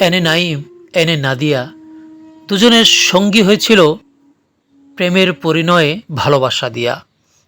এনে নাইম, এনে নাদিয়া, দুজনের সঙ্গী হয়েছিল প্রেমের পরিণয়ে ভালোবাসা দিয়া।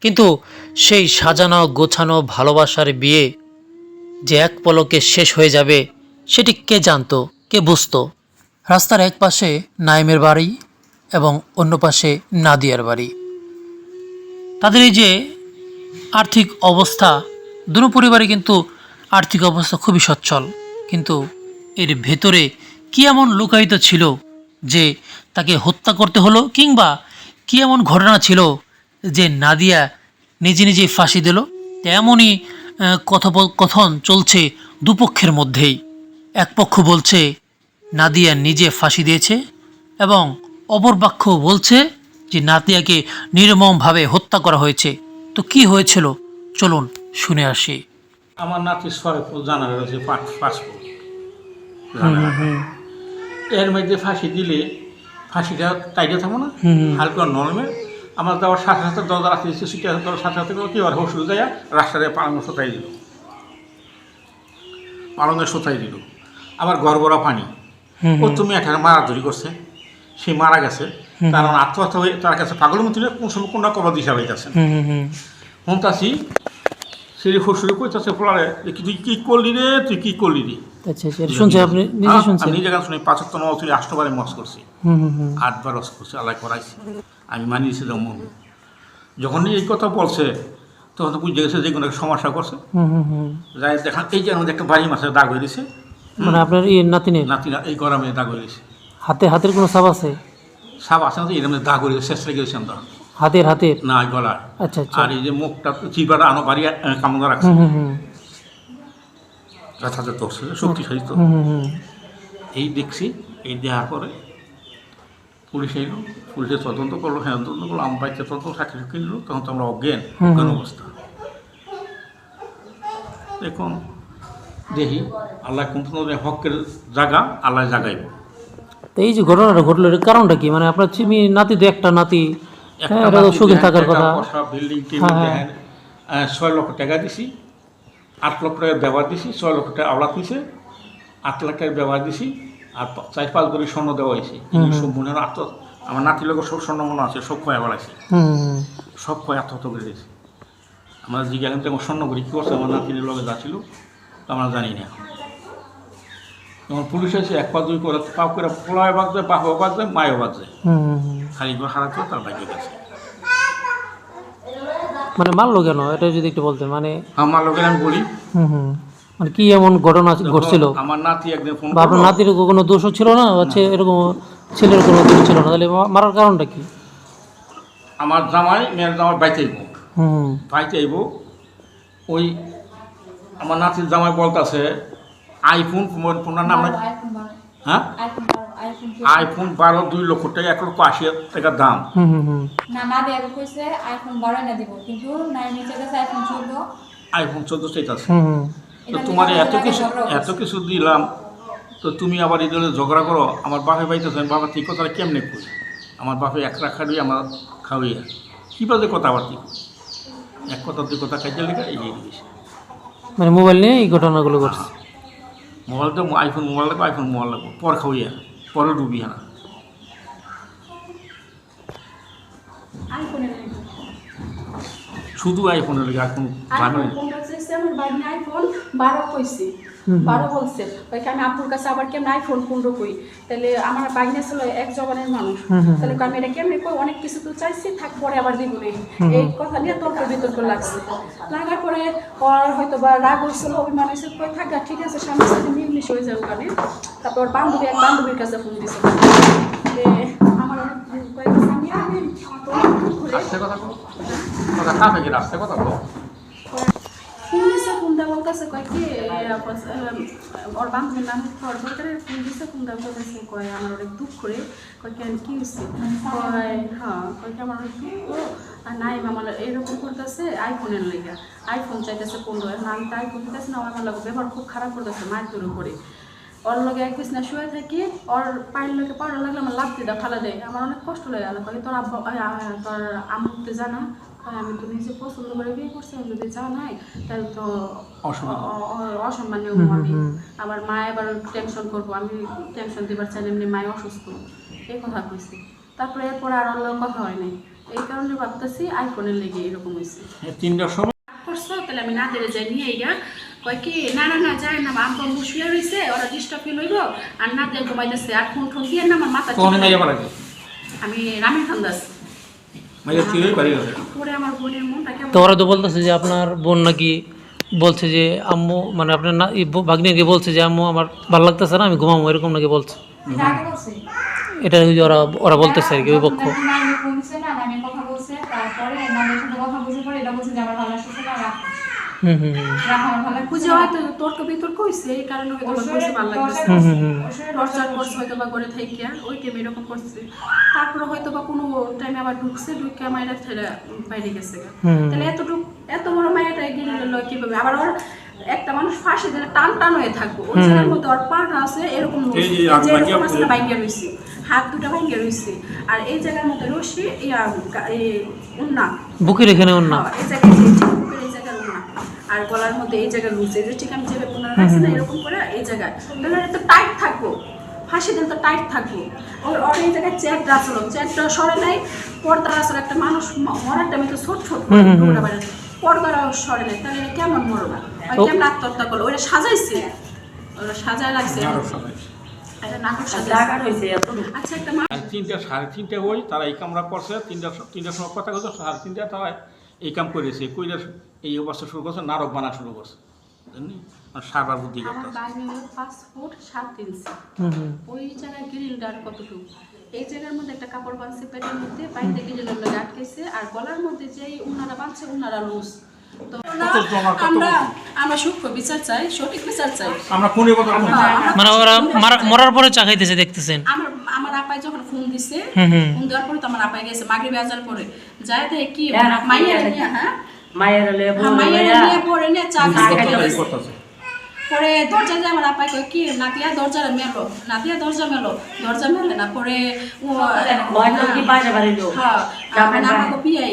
কিন্তু সেই সাজানো, গোছানো, ভালোবাসার বিয়ে যে এক পলকে শেষ হয়ে যাবে, সেটি কে জানতো, কে বুঝতো? রাস্তার এক পাশে নাইমের বাড়ি এবং অন্য পাশে নাদিয়ার বাড়ি। তাদের এই যে আর্থিক অবস্থা দুটো পরিবারে কিন্তু আর্থিক অবস্থা খুবই সচ্ছল। কিন্তু এর ভেতরে কি এমন লুকায়িত ছিল যে তাকে হত্যা করতে হলো কিংবা কি এমন ঘটনা ছিল যে নাদিয়া নিজে নিজেই ফাঁসি দিল? তেমনই কথোপকথন চলছে দুপক্ষের মধ্যেই। এক পক্ষ বলছে, নাদিয়া নিজে ফাঁসি দিয়েছে এবং অপর পক্ষ বলছে যে, নাদিয়াকে নির্মমভাবে হত্যা করা হয়েছে। তো কি হয়েছিল? চলুন শুনে আসি। আমার নাতির সরে জানার পাসপোর্ট এর মধ্যে ফাঁসি দিলে ফাঁসিটা টাইটে থাকব না হালকা নরমে। আমার দেওয়ার সাথে সাথে দরজা রাখতে দিচ্ছে সিটি সিটে দেওয়ার সাথে সাথে কি আর ওষুধ দেয়া? রাস্তায় পালঙ্গ সোতাই দিল। পালঙ্গের সোতাই দিল। আবার গড়বড়া পানি। ও তুমি এখানে মারাধরি করছে সে মারা গেছে। কারণ আত্মহত্যা হয়ে তার কাছে পাগল মতো কোন সময় কোনটা কবর দিশা পাইতেছে হন্তাসি সেরি শ্বশুরে কইতাছে পোলারে যে তুই কি করলি রে? তুই কি করলি রে? আচ্ছা আচ্ছা শুনছেন আপনি নিজে শুনছেন? নিজে গান শুনি পাঁচাত্তর নয় তুই আষ্টবারে মস করছি। আটবার রস করছি আল্লাহ করাইছি। আমি মানি। দিয়েছি যেমন যখন এই কথা বলছে তখন তো বুঝে গেছে যে কোনো একটা সমস্যা করছে। যাই দেখা এই যে আমাদের একটা বাড়ি মাছের দাগ হয়ে দিছে মানে আপনার ইয়ে নাতিনের নাতি এই গরমে দাগ হয়ে দিছে হাতে হাতের কোনো সাপ আছে? সাপ আছে না তো এরকম দাগ হয়ে শেষ লেগে গেছে আমরা। হাতের হাতের? না গলায় আচ্ছা আচ্ছা। আর এই যে মুখটা চিবাটা আনো বাড়ি কামড়া রাখছে। হুম হুম হুম। যথাযথ ধরছে শক্তিশালী তো হুম হুম হুম। এই দেখছি এই দেখার পরে পুলিশ এলো পুলিশে তদন্ত করল হ্যাঁ তদন্ত করল বাড়িতে তদন্ত সাক্ষী সাক্ষী নিল তখন তো আমরা অজ্ঞান। অজ্ঞান অবস্থা। এখন দেখি আল্লাহ কোন হকের জায়গা আল্লাহ জাগাইব তো এই যে ঘটনাটা ঘটলো এর কারণটা কি? মানে আপনার চিমি নাতি তো একটা নাতি থাকার কথা। বিল্ডিং হ্যাঁ, হ্যাঁ। আহ, ছয় লক্ষ টাকা দিছি আট লক্ষ টাকা ব্যবহার দিছি ছয় লক্ষ টাকা আওলাদ নিছে আট লাখ টাকা ব্যবহার দিছি আর চার পাঁচ করে স্বর্ণ দেওয়া হয়েছে সব মনে হয় আত্ম আমার নাতির লোকের সব স্বর্ণ মনে আছে সব হুম হুম, হুম। সব কয় আত্মহত্যা করে দিয়েছে। আমরা জিজ্ঞাসা স্বর্ণ করি কী করছে? আমার নাতির লগে যাচ্ছিল তো আমরা জানি না যখন পুলিশ আছে এক পা দুই করে পাও করে পোলায় বাজছে বাপও বাজছে মায়ও হুম। খালি করে হারাতে তার বাইকে গেছে। মানে মারলো কেন? এটা যদি একটু বলতেন মানে আমার লোকের আমি বলি? হুম হুম। মানে কি এমন ঘটনা ঘটছিল? আমার নাতি একদিন ফোন বা আপনার নাতির কোনো দোষও ছিল না? হচ্ছে এরকম ছেলের কোনো দোষ ছিল না? তাহলে মারার কারণটা কি? আমার জামাই মেয়ের জামাই বাইতে আইব। বাইতে আইব ওই আমার নাতির জামাই বলতেছে আইফোন ফোনের নাম আইফোন বারো। হ্যাঁ? আইফোন বারো দুই লক্ষ টাকা এক লক্ষ আশি হাজার টাকা দাম। হুম হুম হুম। না না দিয়ে কইছে আইফোন বারো না দিব। কিন্তু নাই নিচে গেছে আইফোন চোদ্দ। আইফোন হুম তো তোমার এত কিছু এত কিছু দিলাম তো তুমি আবার এই দলে ঝগড়া করো। আমার বাপে পাইতেছে বাবা ঠিক কথাটা কেমনে করি আমার বাপে এক রাখা দিয়ে আমার খাওয়াইয়া কী বাজে কথা আবার তুই এক কথা দুই কথা খাইতে লেগে এই মানে মোবাইল নিয়ে এই ঘটনাগুলো ঘটছে। মোবাইল তো আইফোন মোবাইল লাগবে আইফোন মোবাইল লাগবে। পর খাওয়াইয়া পরে ডুবি হ্যাঁ শুধু আইফোনের লাগে আইফোন আইফোন বারো কইছে। বারো বলছে ওই আমি আপুর কাছে আবার কেমন আইফোন পনেরো কই? তাহলে আমার বাইনে ছিল এক জবানের মানুষ। তাহলে আমি এটা কেমনে কই? অনেক কিছু তো চাইছি থাক পরে আবার দিব নেই এই কথা নিয়ে তর্ক বিতর্ক লাগছে। লাগার পরে ওর হয়তো বা রাগ হয়েছিল অভিমান হয়েছে কই থাক ঠিক আছে স্বামীর সাথে মিলমিশ হয়ে যাবে ওখানে। তারপর ওর বান্ধবী এক বান্ধবীর কাছে ফোন দিছে। আমার অনেক কয়েক আমি আমি আমার তো অনেক কথা কথা কাপে কি রাস্তায় কথা ফোন দিছে দেওয়া বলতেছে কয় কি ওর বান্ধবীর নাম ওর দরকারে ফোন দিছে দেওয়া বলতেছে কয় আমার অনেক দুঃখ করে কয় কেন কি হয়েছে কয় হ্যাঁ কয় কি আমার অনেক দুঃখ নাই আমার এরকম করতেছে আইফোনের লেগে আইফোন চাইতেছে পনেরো না আমি তো আইফোন দিতেছি না আমার লাগে ব্যবহার খুব খারাপ করতেছে মায়ের দূরে করে ওর লগে এক বিছনা শুয়ে থাকি ওর পায়ের লগে পাড়া লাগলে আমার লাভ দিয়ে ফালা দেয় আমার অনেক কষ্ট লাগে আলো কয় তোর আব্বা তোর আম্মুতে জানা আমি তো নিজে পছন্দ করে বিয়ে করছি আমি যদি যা নাই তাহলে তো অসম্মানীয় আমি। আমার মা এবার টেনশন করব আমি টেনশন দিবার চাই না, এমনি মায় অসুস্থ। এই কথা কইছি। তারপরে এরপরে আর অন্য কথা হয় নাই। এই কারণে ভাবতেছি আইফোনের লেগে এরকম হয়েছে তিনটার সময়। করছ তাহলে আমি না দেরে যাই নিয়ে কয় কি না না না যায় না শুয়ে রয়েছে ওরা ডিস্টার্ব ফিল হইব আর না দিয়ে ঘুমাইতেছে আর ফোন টোন দিয়ে না আমার মাথা আমি রামের খান্দাস। মেয়ে তো ওরা তো বলতেছে যে আপনার বোন নাকি বলছে যে আম্মু মানে আপনার না ভাগ্নিকে বলছে যে আম্মু আমার ভালো লাগতেছে না আমি ঘুমাবো এরকম নাকি বলছে? এটা যে ওরা ওরা বলতেছে আর কি ওই পক্ষ নাকি তারপরে নাইমের সাথে কথা বুঝে পরে এটা বলছে যে আমার ভালো লাগছে না রাখ হুম হুম হুম। রাখ আমার ভালো। খুঁজে হয়তো তর্ক বিতর্ক হয়েছে এই কারণে হয়তো বা ভালো লাগতেছে। হুম হুম হুম। টর্চার করছে হয়তো বা করে থেকে ওই টাইমে এরকম করছে। তারপরে হয়তো বা কোনো টাইমে আবার ঢুকছে ঢুকে মায়েরা ছেড়ে বাইরে গেছে তাহলে এতটুকু এত বড় মায়েরটা গিয়ে কীভাবে? আবার ওর একটা মানুষ ফাঁসি দিলে টান টান হয়ে থাকব। ওই জায়গার মধ্যে ওর পাটা আছে এরকম এই যে এই যে আগুন এরকম লাগিয়ে আছে রয়েছে হাত দুটা বাইঙ্গা রয়েছে আর এই জায়গার মধ্যে রশি ইয়া এই উন্না। বুকের এখানে হ্যাঁ, এই জায়গায় আর গলার মধ্যে এই জায়গায় লুজ এই যে ঠিক আমি যেভাবে পুনরায় রাখছি না এরকম করে এই জায়গায়। তাহলে তো টাইট থাকব। ফাঁসি দিন তো টাইট থাকব। ওর ওর এই জায়গায় চ্যাটটা আসলো চ্যাটটা সরে নাই পর্দা আসলে একটা মানুষ মরার টাইমে তো ছোট ছোট পর্দাটা সরে নাই। তাহলে কেমন মরবা? কেমন আত্মহত্যা করল? ওরা সাজাইছে। ওরা সাজায় রাখছে। নাটক আচ্ছা একটা তিনটা সাড়ে তিনটে ওই তারা এই কামরা করছে। তিনটা তিনটার সময় কথা কথা সাড়ে তিনটা তারা এই কাম করেছে। কইলে এই অবস্থা শুরু করছে নারক বানা শুরু করছে আর সারবার বুদ্ধি আমার করতেছে। পাঁচ ফুট সাত ইঞ্চি। হুম হুম। ওই জায়গায় গ্রিলটার কতটুকু? এই জায়গার মধ্যে একটা কাপড় বাঁধছে পেটের মধ্যে বাইরে গ্রিলের মধ্যে আটকেছে আর গলার মধ্যে যেই উনারা বাঁধছে উনারা লুজ। তো কত জমা, কত আমরা আমরা সূক্ষ্ম বিচার চাই সঠিক বিচার চাই। আমরা কোনে কথা কোনে আমরা- মানে ওরা মরার পরে চা খাইতেছে দেখতেছেন। আমার আমার আপাই যখন ফোন দিছে ফোন দেওয়ার পরে তো আমার আপাই গেছে মাগরিব আজান পরে। যায় দেখে কি হ্যাঁ, মাইয়া হ্যাঁ? মায়ের হ্যাঁ, নিয়ে পরে নিয়ে চা পরে দরজা দিয়ে আমার আপাই কয় কি নাতিয়া দরজা মেলো নাতিয়া দরজা মেলো দরজা মেলে না পরে হ্যাঁ পিয়াই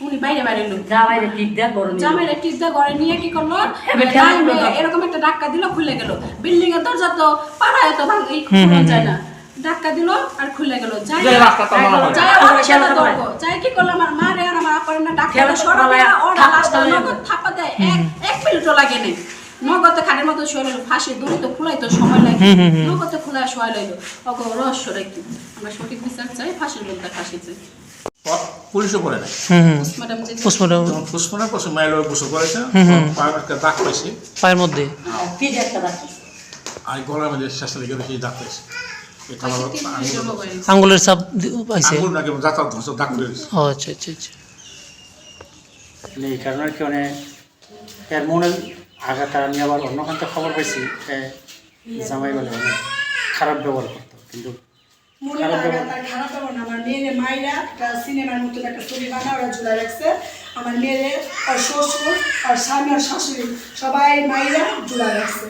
উনি বাইরে বাইরে লোক জামাই রে ঠিক দেখ গরম জামাইরে টিপদা ঘরে নিয়ে কি করল। এরকম একটা ধাক্কা দিল খুলে গেল বিল্ডিং এর দরজা তো পাড়ায় তো ভাঙ যায় না ধাক্কা দিল আর খুলে গেল যাই মনে হয়। করে। যাই কি করল আমার মা রে আমার না ডাক্তার খেলা সরা করে। দেয়া ওর দেয়। নগদ থাপ্পা দেয় এক এক মিনিটও লাগে নাই। নগদে খাটের মতো শুয়ে রইল ফাঁসি দড়ি তো খুলাই তো সময় লাগে নগদে খুলাই শোয়া লইলো অগ রহস্য রেখে আমরা সঠিক বিচার চাই ফাঁসির বলতে ফাঁসি চাই। পুলিশও করে নাই। হুম হুম। ম্যাডাম যে পোস্টমর্টম। যখন মাইল গোসল করেছে একটা দাগ পাইছে। পায়ের মধ্যে। কি একটা রাখি আর গলার মধ্যে শেষ লেগে বেশি দাগ পাইছে। এটা আমার তিন মিনিটের মোবাইল আঙ্গুলের পাইছে। নাকি দাগ করে দিছে। আচ্ছা আচ্ছা। এই কারণে কি মানে এর মনে আঘাত আমি আবার অন্য কান্ত খবর পাইছি জামাই বলে অনেক খারাপ ব্যবহার করতো কিন্তু মনে আমার মেয়ের একটা সিনেমার মতন একটা ছবি বানা ওরা ঝুলাই রাখছে। আমার মেয়ের আর শ্বশুর আর স্বামী আর শাশুড়ি সবাই মাইরা ঝুলাই রাখছে।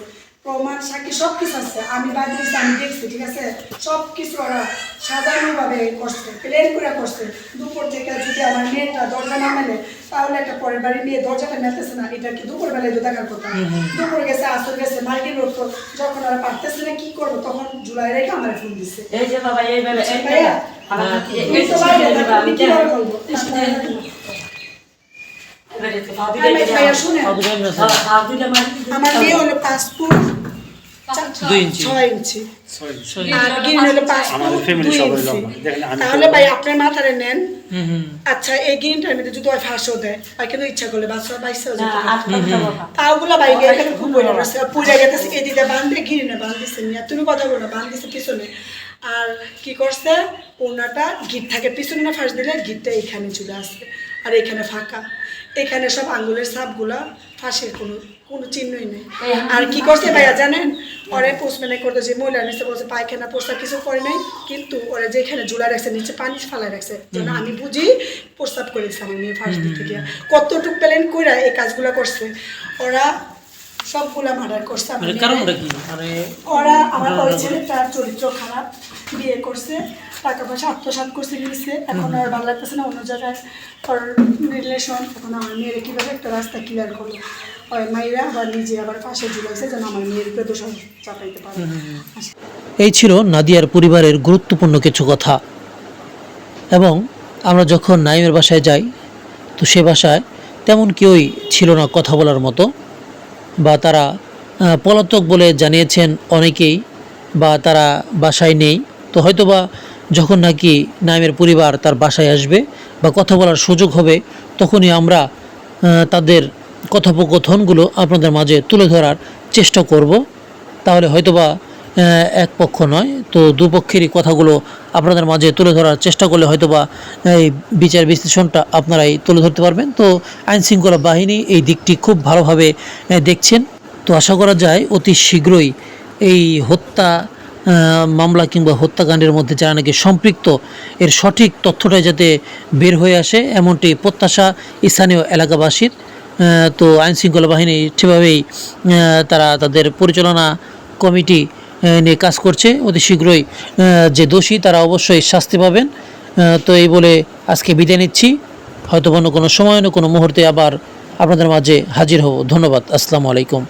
প্রমাণ সাক্ষী সব কিছু আছে। আমি বাদ দিয়েছি আমি দেখছি ঠিক আছে? সব কিছু ওরা সাজানোভাবে করছে প্লেন করে করছে। দুপুর থেকে যদি আমার মেয়েটা দরজা না মেলে তাহলে একটা পরের বাড়ি নিয়ে দরজাটা মেলতেছে না এটা কি দুপুর বেলায় তো দেখার কথা? দুপুর গেছে আসর গেছে মার্কেট রোড তো যখন ওরা পারতেছে না কি করব তখন জুলাই রেখে আমার ফোন দিচ্ছে এই যে বাবা এই বেলা এই ভাইয়া, আমার আমি বলব? মেয়ে হলো দুই ইঞ্চি। তাহলে ভাই আপনার মাথারে নেন। আচ্ছা এই গিরিনটার মধ্যে যদি ওই ফাঁসও দেয় আর কিন্তু ইচ্ছা করলে বাচ্চা বাইশেও যেতে পারে। আট পাঁচটা বাবা পাগুলা ভাই এখানে খুব বইরা রয়েছে পুড়ে গেছে এদিকে বাঁধে গিরিনে বাঁধতেছে নিয়ে তুমি কথা বলো না বাঁধতেছে পিছনে। আর কি করছে? ওনাটা গিট থাকে পিছনে না ফাঁস দিলে গিটটা এখানে চলে আসবে আর এখানে ফাঁকা। এখানে সব আঙ্গুলের সাপগুলা ফাঁসের কোনো কোনো চিহ্নই নেই। আর কি করছে ভাইয়া জানেন? ওরে পোস্টম্যানে করতে যে মহিলা নিচে বলছে পায়খানা পোস্তা কিছু করে নাই কিন্তু ওরা যেখানে ঝুলা রাখছে নিচে পানি ফালাই রাখছে। যেন আমি বুঝি প্রস্তাব করেছি আমার মেয়ে ফার্স্ট দিতে গিয়া কতটুক প্ল্যান কইরা এই কাজগুলো করছে। ওরা সবগুলা মার্ডার করছে। ওরা আমার ওই ছেলেটার চরিত্র খারাপ। বিয়ে করছে টাকা পয়সা আত্মসাৎ করছে নিচ্ছে এখন আর ভালো লাগতেছে না অন্য জায়গায় ওর রিলেশন এখন আমার মেয়ের কীভাবে একটা রাস্তা ক্লিয়ার করল? ওই মাইরা আবার নিজে আবার পাশে ঝুলাইছে যেন আমার মেয়ের উপরে দোষণ চাপাইতে পারে। আচ্ছা। এই ছিল নাদিয়ার পরিবারের গুরুত্বপূর্ণ কিছু কথা। এবং আমরা যখন নাইমের বাসায় যাই তো সে বাসায় তেমন কেউই ছিল না কথা বলার মতো। বা তারা পলাতক বলে জানিয়েছেন অনেকেই বা তারা বাসায় নেই। তো হয়তোবা যখন নাকি নাইমের পরিবার তার বাসায় আসবে বা কথা বলার সুযোগ হবে, তখনই আমরা তাদের কথোপকথনগুলো আপনাদের মাঝে তুলে ধরার চেষ্টা করব। তাহলে হয়তোবা এক পক্ষ নয়, তো দুপক্ষেরই কথাগুলো আপনাদের মাঝে তুলে ধরার চেষ্টা করলে হয়তোবা এই বিচার বিশ্লেষণটা আপনারাই তুলে ধরতে পারবেন। তো আইন শৃঙ্খলা বাহিনী এই দিকটি খুব ভালোভাবে দেখছেন। তো আশা করা যায় অতি শীঘ্রই এই হত্যা মামলা কিংবা হত্যাকাণ্ডের মধ্যে যারা নাকি সম্পৃক্ত, এর সঠিক তথ্যটাই যাতে বের হয়ে আসে, এমনটি প্রত্যাশা স্থানীয় এলাকাবাসীর। তো আইন শৃঙ্খলা বাহিনী সেভাবেই তারা তাদের পরিচালনা কমিটি নিয়ে কাজ করছে। অতি শীঘ্রই যে দোষী তারা অবশ্যই শাস্তি পাবেন। তো এই বলে আজকে বিদায় নিচ্ছি। হয়তো অন্য কোনো সময়, অন্য কোনো মুহূর্তে আবার আপনাদের মাঝে হাজির হব। ধন্যবাদ। আসসালামু আলাইকুম।